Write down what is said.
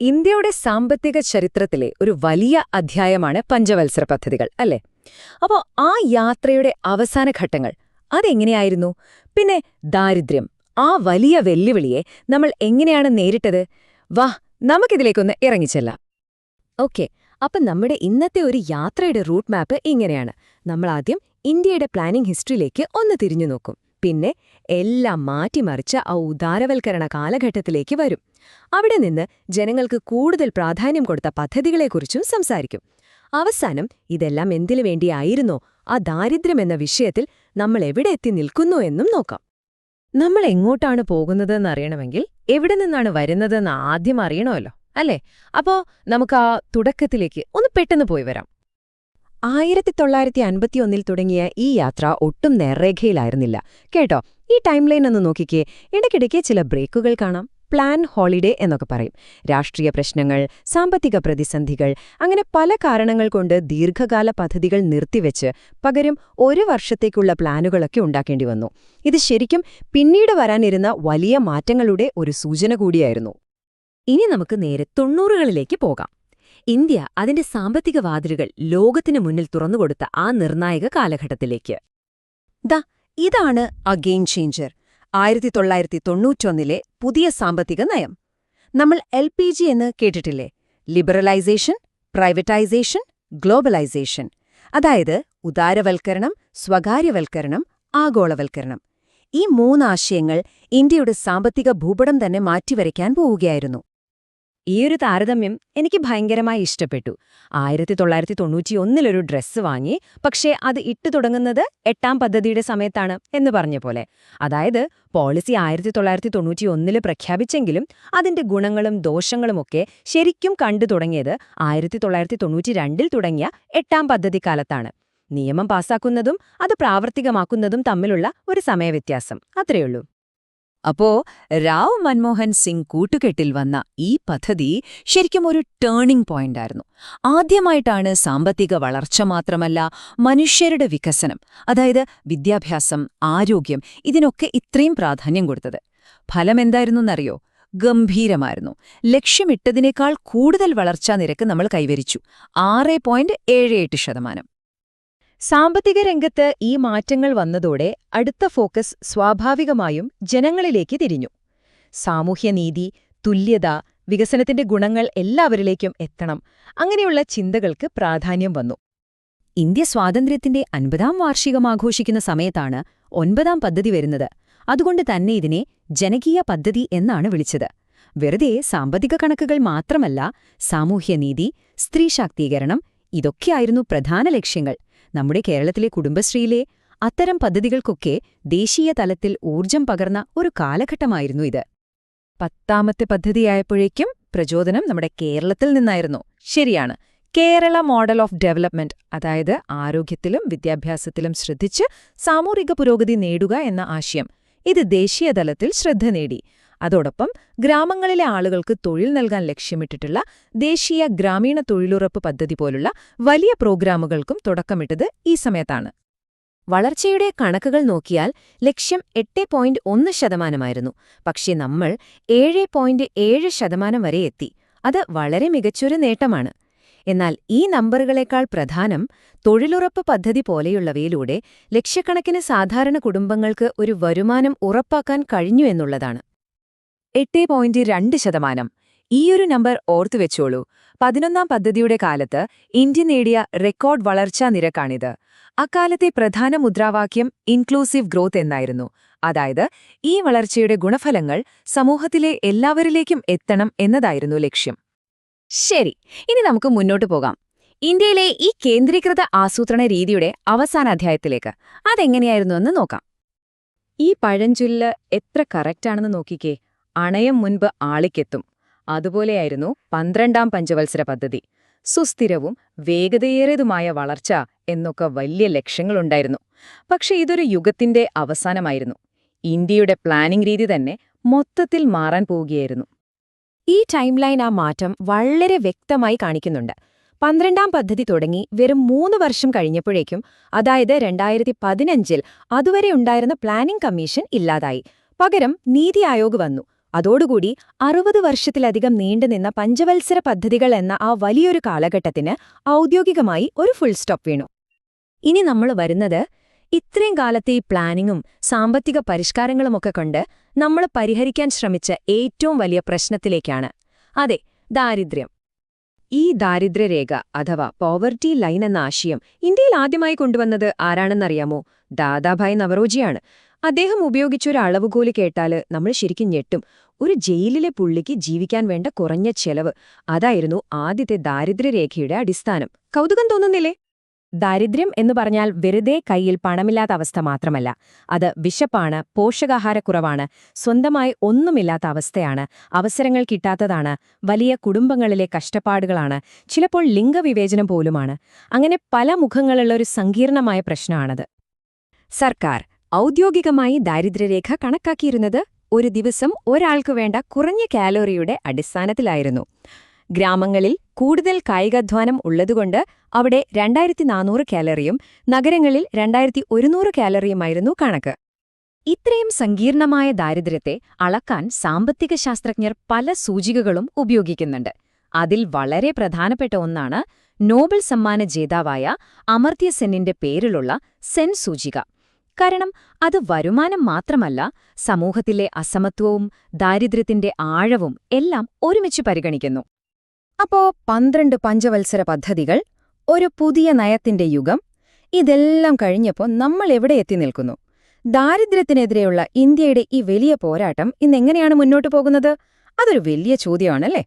ഇന്ത്യയുടെ സാമ്പത്തിക ചരിത്രത്തിലെ ഒരു വലിയ അധ്യായമാണ് പഞ്ചവത്സര പദ്ധതികൾ അല്ലേ? അപ്പോൾ ആ യാത്രയുടെ അവസാന ഘട്ടങ്ങൾ അതെങ്ങനെയായിരുന്നു? പിന്നെ ദാരിദ്ര്യം ആ വലിയ വെല്ലുവിളിയെ നമ്മൾ എങ്ങനെയാണ് നേരിട്ടത്? വാ നമുക്കിതിലേക്കൊന്ന് ഇറങ്ങിച്ചെല്ലാം. ഓക്കെ അപ്പം നമ്മുടെ ഇന്നത്തെ ഒരു യാത്രയുടെ റൂട്ട് മാപ്പ് ഇങ്ങനെയാണ്. നമ്മൾ ആദ്യം ഇന്ത്യയുടെ പ്ലാനിംഗ് ഹിസ്റ്ററിയിലേക്ക് ഒന്ന് തിരിഞ്ഞു നോക്കും. പിന്നെ എല്ലാം മാറ്റിമറിച്ച ആ ഉദാരവൽക്കരണ കാലഘട്ടത്തിലേക്ക് വരും. അവിടെ നിന്ന് ജനങ്ങൾക്ക് കൂടുതൽ പ്രാധാന്യം കൊടുത്ത പദ്ധതികളെക്കുറിച്ചും സംസാരിക്കും. അവസാനം ഇതെല്ലാം എന്തിനു വേണ്ടിയായിരുന്നോ? ആ ദാരിദ്ര്യം എന്ന വിഷയത്തിൽ നമ്മൾ എവിടെ എത്തി നിൽക്കുന്നു എന്നും നോക്കാം. നമ്മൾ എങ്ങോട്ടാണ് പോകുന്നതെന്ന് അറിയണമെങ്കിൽ എവിടെ നിന്നാണ് വരുന്നതെന്ന് ആദ്യം അറിയണമല്ലോ അല്ലേ? അപ്പോ നമുക്ക് ആ തുടക്കത്തിലേക്ക് ഒന്ന് പെട്ടെന്ന് പോയി വരാം. ആയിരത്തി തൊള്ളായിരത്തി അൻപത്തിയൊന്നിൽ തുടങ്ങിയ ഈ യാത്ര ഒട്ടും നേർരേഖയിലായിരുന്നില്ല. കേട്ടോ ഈ ടൈം ലൈൻ ഒന്ന് നോക്കിക്കേ. ഇടയ്ക്കിടയ്ക്ക് ചില ബ്രേക്കുകൾ കാണാം. പ്ലാൻ ഹോളിഡേ എന്നൊക്കെ പറയും. രാഷ്ട്രീയ പ്രശ്നങ്ങൾ സാമ്പത്തിക പ്രതിസന്ധികൾ അങ്ങനെ പല കാരണങ്ങൾ കൊണ്ട് ദീർഘകാല പദ്ധതികൾ നിർത്തിവെച്ച് പകരം ഒരു വർഷത്തേക്കുള്ള പ്ലാനുകളൊക്കെ ഉണ്ടാക്കേണ്ടി വന്നു. ഇത് ശരിക്കും പിന്നീട് വരാനിരുന്ന വലിയ മാറ്റങ്ങളുടെ ഒരു സൂചന കൂടിയായിരുന്നു. ഇനി നമുക്ക് നേരെ തൊണ്ണൂറുകളിലേക്ക് പോകാം. ഇന്ത്യ അതിന്റെ സാമ്പത്തിക വാതിലുകൾ ലോകത്തിനു മുന്നിൽ തുറന്നുകൊടുത്ത ആ നിർണായക കാലഘട്ടത്തിലേക്ക്. ദ ഇതാണ് ആ ഗെയിം ചേഞ്ചർ. ആയിരത്തി തൊള്ളായിരത്തി തൊണ്ണൂറ്റൊന്നിലെ പുതിയ സാമ്പത്തിക നയം. നമ്മൾ എൽ പി ജി എന്ന് കേട്ടിട്ടില്ലേ? Liberalisation privatisation globalisation. അതായത് ഉദാരവൽക്കരണം സ്വകാര്യവൽക്കരണം ആഗോളവൽക്കരണം. ഈ മൂന്നാശയങ്ങൾ ഇന്ത്യയുടെ സാമ്പത്തിക ഭൂപടം തന്നെ മാറ്റിവരയ്ക്കാൻ പോവുകയായിരുന്നു. ഈയൊരു താരതമ്യം എനിക്ക് ഭയങ്കരമായി ഇഷ്ടപ്പെട്ടു. ആയിരത്തി തൊള്ളായിരത്തി തൊണ്ണൂറ്റിയൊന്നിലൊരു ഡ്രസ്സ് വാങ്ങി പക്ഷേ അത് ഇട്ടു തുടങ്ങുന്നത് എട്ടാം പദ്ധതിയുടെ സമയത്താണ് എന്ന് പറഞ്ഞ പോലെ. അതായത് പോളിസി ആയിരത്തി തൊള്ളായിരത്തി തൊണ്ണൂറ്റിയൊന്നിൽ പ്രഖ്യാപിച്ചെങ്കിലും അതിന്റെ ഗുണങ്ങളും ദോഷങ്ങളുമൊക്കെ ശരിക്കും കണ്ടു തുടങ്ങിയത് ആയിരത്തി തൊള്ളായിരത്തി തൊണ്ണൂറ്റിരണ്ടിൽ തുടങ്ങിയ എട്ടാം പദ്ധതി കാലത്താണ് നിയമം പാസാക്കുന്നതും അത് പ്രാവർത്തികമാക്കുന്നതും തമ്മിലുള്ള ഒരു സമയവ്യത്യാസം. അത്രയുള്ളൂ. അപ്പോ രാവ് മൻമോഹൻ സിംഗ് കൂട്ടുകെട്ടിൽ വന്ന ഈ പദ്ധതി ശരിക്കും ഒരു ടേണിംഗ് പോയിന്റായിരുന്നു ആദ്യമായിട്ടാണ് സാമ്പത്തിക വളർച്ച മാത്രമല്ല മനുഷ്യരുടെ വികസനം അതായത് വിദ്യാഭ്യാസം ആരോഗ്യം ഇതിനൊക്കെ ഇത്രയും പ്രാധാന്യം കൊടുത്തത്. ഫലമെന്തായിരുന്നെന്നറിയോ ഗംഭീരമായിരുന്നു. ലക്ഷ്യമിട്ടതിനേക്കാൾ കൂടുതൽ വളർച്ചാ നിരക്ക് നമ്മൾ കൈവരിച്ചു. ആറ് പോയിന്റ് ഏഴ് എട്ട് ശതമാനം. സാമ്പത്തിക രംഗത്ത് ഈ മാറ്റങ്ങൾ വന്നതോടെ അടുത്ത ഫോക്കസ് സ്വാഭാവികമായും ജനങ്ങളിലേക്ക് തിരിഞ്ഞു. സാമൂഹ്യനീതി തുല്യത വികസനത്തിന്റെ ഗുണങ്ങൾ എല്ലാവരിലേക്കും എത്തണം. അങ്ങനെയുള്ള ചിന്തകൾക്ക് പ്രാധാന്യം വന്നു. ഇന്ത്യ സ്വാതന്ത്ര്യത്തിന്റെ അൻപതാം വാർഷികം ആഘോഷിക്കുന്ന സമയത്താണ് ഒൻപതാം പദ്ധതി വരുന്നത്. അതുകൊണ്ട് തന്നെ ഇതിനെ ജനകീയ പദ്ധതി എന്നാണ് വിളിച്ചത്. വെറുതെ സാമ്പത്തിക കണക്കുകൾ മാത്രമല്ല സാമൂഹ്യനീതി സ്ത്രീ ശാക്തീകരണം ഇതൊക്കെയായിരുന്നു പ്രധാന ലക്ഷ്യങ്ങൾ. നമ്മുടെ കേരളത്തിലെ കുടുംബശ്രീയിലെ അത്തരം പദ്ധതികൾക്കൊക്കെ ദേശീയ തലത്തിൽ ഊർജം പകർന്ന ഒരു കാലഘട്ടമായിരുന്നു ഇത്. പത്താമത്തെ പദ്ധതിയായപ്പോഴേക്കും പ്രചോദനം നമ്മുടെ കേരളത്തിൽ നിന്നായിരുന്നു. ശരിയാണ്. കേരള മോഡൽ ഓഫ് ഡെവലപ്മെന്റ് അതായത് ആരോഗ്യത്തിലും വിദ്യാഭ്യാസത്തിലും ശ്രദ്ധിച്ച് സാമൂഹിക പുരോഗതി നേടുക എന്ന ആശയം. ഇത് ദേശീയതലത്തിൽ ശ്രദ്ധ നേടി. അതോടൊപ്പം ഗ്രാമങ്ങളിലെ ആളുകൾക്ക് തൊഴിൽ നൽകാൻ ലക്ഷ്യമിട്ടിട്ടുള്ള ദേശീയ ഗ്രാമീണ തൊഴിലുറപ്പ് പദ്ധതി പോലുള്ള വലിയ പ്രോഗ്രാമുകൾക്കും തുടക്കമിട്ടത് ഈ സമയത്താണ്. വളർച്ചയുടെ കണക്കുകൾ നോക്കിയാൽ ലക്ഷ്യം എട്ട് പോയിന്റ് ഒന്ന് ശതമാനമായിരുന്നു. പക്ഷേ നമ്മൾ ഏഴ് പോയിന്റ് ഏഴ് ശതമാനം വരെ എത്തി. അത് വളരെ മികച്ചൊരു നേട്ടമാണ്. എന്നാൽ ഈ നമ്പറുകളേക്കാൾ പ്രധാനം തൊഴിലുറപ്പ് പദ്ധതി പോലെയുള്ളവയിലൂടെ ലക്ഷക്കണക്കിന് സാധാരണ കുടുംബങ്ങൾക്ക് ഒരു വരുമാനം ഉറപ്പാക്കാൻ കഴിഞ്ഞു എന്നുള്ളതാണ്. എട്ട് പോയിന്റ് രണ്ട് ശതമാനം. ഈയൊരു നമ്പർ ഓർത്തുവെച്ചോളൂ പതിനൊന്നാം പദ്ധതിയുടെ കാലത്ത് ഇന്ത്യ നേടിയ റെക്കോർഡ് വളർച്ചാ നിരക്കാണിത്. അക്കാലത്തെ പ്രധാന മുദ്രാവാക്യം ഇൻക്ലൂസീവ് ഗ്രോത്ത് എന്നായിരുന്നു. അതായത് ഈ വളർച്ചയുടെ ഗുണഫലങ്ങൾ സമൂഹത്തിലെ എല്ലാവരിലേക്കും എത്തണം എന്നതായിരുന്നു ലക്ഷ്യം. ശരി ഇനി നമുക്ക് മുന്നോട്ട് പോകാം. ഇന്ത്യയിലെ ഈ കേന്ദ്രീകൃത ആസൂത്രണ രീതിയുടെ അവസാന അധ്യായത്തിലേക്ക്. അതെങ്ങനെയായിരുന്നു എന്ന് നോക്കാം. ഈ പഴഞ്ചൊല്ല് എത്ര കറക്റ്റാണെന്ന് നോക്കിക്കേ. അണയം മുൻപ് ആളിക്കെത്തും. അതുപോലെയായിരുന്നു പന്ത്രണ്ടാം പഞ്ചവത്സര പദ്ധതി. സുസ്ഥിരവും വേഗതയേറിയതുമായ വളർച്ച എന്നൊക്കെ വലിയ ലക്ഷ്യങ്ങളുണ്ടായിരുന്നു. പക്ഷെ ഇതൊരു യുഗത്തിന്റെ അവസാനമായിരുന്നു. ഇന്ത്യയുടെ പ്ലാനിംഗ് രീതി തന്നെ മൊത്തത്തിൽ മാറാൻ പോവുകയായിരുന്നു. ഈ ടൈം ലൈൻ ആ മാറ്റം വളരെ വ്യക്തമായി കാണിക്കുന്നുണ്ട്. പന്ത്രണ്ടാം പദ്ധതി തുടങ്ങി വെറും മൂന്ന് വർഷം കഴിഞ്ഞപ്പോഴേക്കും അതായത് രണ്ടായിരത്തി പതിനഞ്ചിൽ അതുവരെ ഉണ്ടായിരുന്ന പ്ലാനിംഗ് കമ്മീഷൻ ഇല്ലാതായി. പകരം നീതി ആയോഗ് വന്നു. അതോടുകൂടി അറുപത് വർഷത്തിലധികം നീണ്ടുനിന്ന പഞ്ചവത്സര പദ്ധതികൾ എന്ന ആ വലിയൊരു കാലഘട്ടത്തിന് ഔദ്യോഗികമായി ഒരു ഫുൾ സ്റ്റോപ്പ് വീണു. ഇനി നമ്മൾ വരുന്നത് ഇത്രയും കാലത്തെ ഈ പ്ലാനിങ്ങും സാമ്പത്തിക പരിഷ്കാരങ്ങളുമൊക്കെ കൊണ്ട് നമ്മൾ പരിഹരിക്കാൻ ശ്രമിച്ച ഏറ്റവും വലിയ പ്രശ്നത്തിലേക്കാണ്. അതെ ദാരിദ്ര്യം. ഈ ദാരിദ്ര്യരേഖ അഥവാ പോവർട്ടി ലൈൻ എന്ന ആശയം ഇന്ത്യയിൽ ആദ്യമായി കൊണ്ടുവന്നത് ആരാണെന്നറിയാമോ? ദാദാഭായ് നവറോജിയാണ്. അദ്ദേഹം ഉപയോഗിച്ചൊരു അളവുകോൽ കേട്ടാൽ നമ്മൾ ശരിക്കും ഞെട്ടും. ഒരു ജയിലിലെ പുള്ളിക്ക് ജീവിക്കാൻ വേണ്ട കുറഞ്ഞ ചെലവ്. അതായിരുന്നു ആദ്യത്തെ ദാരിദ്ര്യരേഖയുടെ അടിസ്ഥാനം. കൗതുകം തോന്നുന്നില്ലേ? ദാരിദ്ര്യം എന്ന് പറഞ്ഞാൽ വെറുതെ കയ്യിൽ പണമില്ലാത്ത അവസ്ഥ മാത്രമല്ല. അത് വിശപ്പാണ് പോഷകാഹാരക്കുറവാണ് സ്വന്തമായി ഒന്നുമില്ലാത്ത അവസ്ഥയാണ് അവസരങ്ങൾ കിട്ടാത്തതാണ് വലിയ കുടുംബങ്ങളിലെ കഷ്ടപ്പാടുകളാണ് ചിലപ്പോൾ ലിംഗവിവേചനം പോലുമാണ്. അങ്ങനെ പല മുഖങ്ങളുള്ള ഒരു സങ്കീർണമായ പ്രശ്നമാണത്. സർക്കാർ. ഔദ്യോഗികമായി ദാരിദ്ര്യരേഖ കണക്കാക്കിയിരുന്നത് ഒരു ദിവസം ഒരാൾക്ക് വേണ്ട കുറഞ്ഞ കാലോറിയുടെ അടിസ്ഥാനത്തിലായിരുന്നു. ഗ്രാമങ്ങളിൽ കൂടുതൽ കായികാധ്വാനം ഉള്ളതുകൊണ്ട് അവിടെ രണ്ടായിരത്തി നാനൂറ് കാലറിയും നഗരങ്ങളിൽ രണ്ടായിരത്തി ഒരുന്നൂറ് കാലറിയുമായിരുന്നു കണക്ക്. ഇത്രയും സങ്കീർണമായ ദാരിദ്ര്യത്തെ അളക്കാൻ സാമ്പത്തിക ശാസ്ത്രജ്ഞർ പല സൂചികകളും ഉപയോഗിക്കുന്നുണ്ട്. അതിൽ വളരെ പ്രധാനപ്പെട്ട ഒന്നാണ് നോബൽ സമ്മാന ജേതാവായ അമർത്യസെന്നിന്റെ പേരിലുള്ള സെൻ സൂചിക. കാരണം അത് വരുമാനം മാത്രമല്ല സമൂഹത്തിലെ അസമത്വവും ദാരിദ്ര്യത്തിന്റെ ആഴവും എല്ലാം ഒരുമിച്ച് പരിഗണിക്കുന്നു. അപ്പോ പന്ത്രണ്ട് പഞ്ചവത്സര പദ്ധതികൾ ഒരു പുതിയ നയത്തിന്റെ യുഗം ഇതെല്ലാം കഴിഞ്ഞപ്പോൾ നമ്മൾ എവിടെ എത്തി നിൽക്കുന്നു? ദാരിദ്ര്യത്തിനെതിരെയുള്ള ഇന്ത്യയുടെ ഈ വലിയ പോരാട്ടം ഇന്നെങ്ങനെയാണ് മുന്നോട്ടു പോകുന്നത്? അതൊരു വലിയ ചോദ്യമാണല്ലേ?